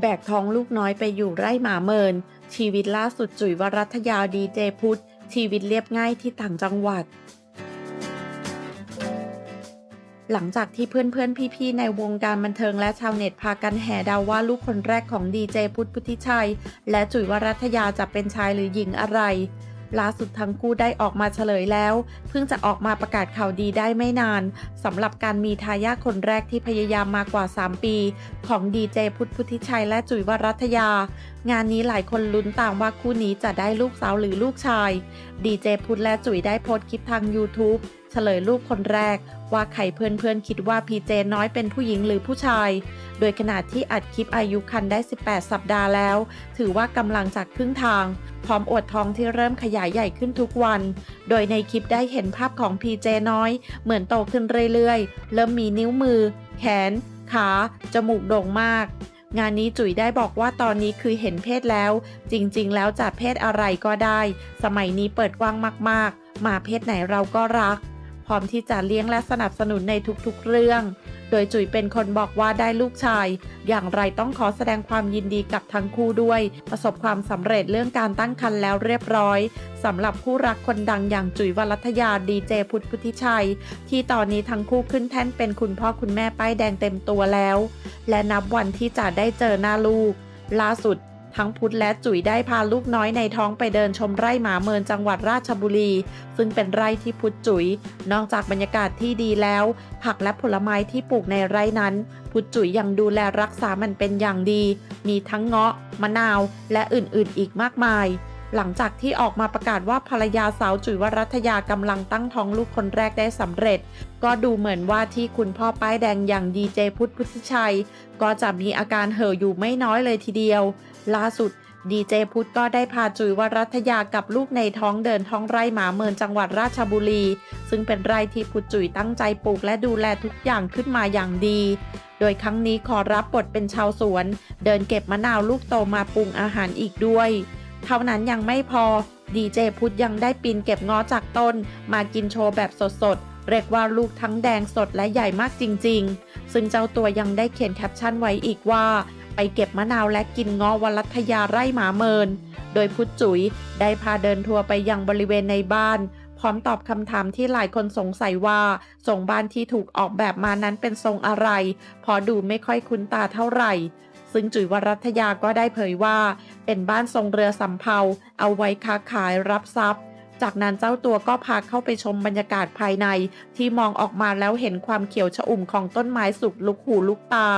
แบกท้องลูกน้อยไปอยู่ไร่หมาเมิน ชีวิตล่าสุดจุ๋ยวรัตยาดีเจพุทธ ชีวิตเรียบง่ายที่ต่างจังหวัด หลังจากที่เพื่อนๆ พี่ๆ ในวงการบันเทิงและชาวเน็ตพากันแห่เดาว่าลูกคนแรกของดีเจพุทธพุทธิชัย และจุ๋ยวรัตยาจะเป็นชายหรือหญิงอะไร ล่าสุดทั้งคู่ได้ออกมาเฉลยแล้ว เพิ่งจะออกมาประกาศข่าวดีได้ไม่นานสำหรับการมีทายาทคนแรกที่พยายามมากว่า 3 ปี ของดีเจพุทธพุทธิชัยและจุ๋ยวรัตยา งานนี้หลายคนลุ้นตามว่าคู่นี้จะได้ลูกสาวหรือลูกชาย ดีเจพุทธและจุ๋ยได้โพสต์คลิปทาง YouTube เฉลยลูกคนแรก ว่าใครเพื่อนๆคิดว่าพีเจน้อยเป็นผู้หญิงหรือผู้ชาย โดยขณะที่อัดคลิปอายุคันได้ 18 สัปดาห์แล้ว ถือว่ากำลังจากครึ่งทาง พร้อมอวดท้องที่เริ่มขยายใหญ่ขึ้นทุกวัน โดยในคลิปได้เห็นภาพของพีเจน้อย เหมือนโตขึ้นเรื่อยๆ เริ่มมีนิ้วมือ แขน ขา จมูกโด่งมาก งานนี้จุ๋ยได้บอกว่าตอนนี้คือเห็นเพศแล้ว จริงๆ แล้วจะเพศอะไรก็ได้ สมัยนี้เปิดกว้างมากๆ มาเพศไหนเราก็รัก พร้อมที่จะเลี้ยงและสนับสนุนในทุกๆเรื่อง โดยจุ๋ยเป็นคนบอกว่าได้ลูกชาย อย่างไรต้องขอแสดงความยินดีกับทั้งคู่ด้วย ประสบความสำเร็จเรื่องการตั้งครรภ์แล้วเรียบร้อยสำหรับคู่รักคนดังอย่างจุ๋ยวรัตยาดีเจพุทธพุทธิชัย ที่ตอนนี้ทั้งคู่ขึ้นแท่นเป็นคุณพ่อคุณแม่ป้ายแดงเต็มตัวแล้ว และนับวันที่จะได้เจอหน้าลูก ล่าสุด ทั้งพุทธและจุ๋ยได้พาลูกน้อยในท้องไปเดินชมไร่หมาเมินจังหวัดราชบุรี ซึ่งเป็นไร่ที่พุทธจุ๋ย นอกจากบรรยากาศที่ดีแล้ว ผักและผลไม้ที่ปลูกในไร่นั้น พุทธจุ๋ยยังดูแลรักษามันเป็นอย่างดี มีทั้งเงาะ มะนาว และอื่นๆ อีกมากมาย หลังจากที่ออกมาประกาศว่าภรรยาสาวจุ๋ยวรัตยากำลังตั้งท้องลูกคนแรกได้สำเร็จ ก็ดูเหมือนว่าที่คุณพ่อป้ายแดงอย่างดีเจพุทธพุทธิชัย ก็จะมีอาการเห่ออยู่ไม่น้อยเลยทีเดียว ล่าสุดดีเจพุทธก็ได้พาจุ๋ยวรัตยากับลูกในท้องเดินท้องไร่หมาเมินจังหวัดราชบุรี ซึ่งเป็นไร่ที่พุทธจุ๋ยตั้งใจปลูกและดูแลทุกอย่างขึ้นมาอย่างดี โดยครั้งนี้ขอรับบทเป็นชาวสวน เดินเก็บมะนาวลูกโตมาปรุงอาหารอีกด้วย เท่านั้นยังไม่พอดีเจพุทธยังได้ปีนเก็บง้อจากต้น มากินโชว์แบบสดๆ เรียกว่าลูกทั้งแดงสดและใหญ่มากจริงๆ ซึ่งเจ้าตัวยังได้เขียนแคปชั่นไว้อีกว่า ไปเก็บมะนาวและกินง้อวัลัทยาไร่หมาเมิน โดยพุทธจุ๋ยได้พาเดินทัวร์ไปยังบริเวณในบ้าน พร้อมตอบคำถามที่หลายคนสงสัยว่าทรงบ้านที่ถูกออกแบบมานั้นเป็นทรงอะไร พอดูไม่ค่อยคุ้นตาเท่าไหร่ซึ่งจุ๋ยวรัตยาก็ได้เผยว่า เป็นบ้านทรงเรือสำเภาเอาไว้ค้าขายรับทรัพย์ จากนั้นเจ้าตัวก็พาเข้าไปชมบรรยากาศภายใน ที่มองออกมาแล้วเห็นความเขียวชอุ่มของต้นไม้สุกลุกหูลุกตา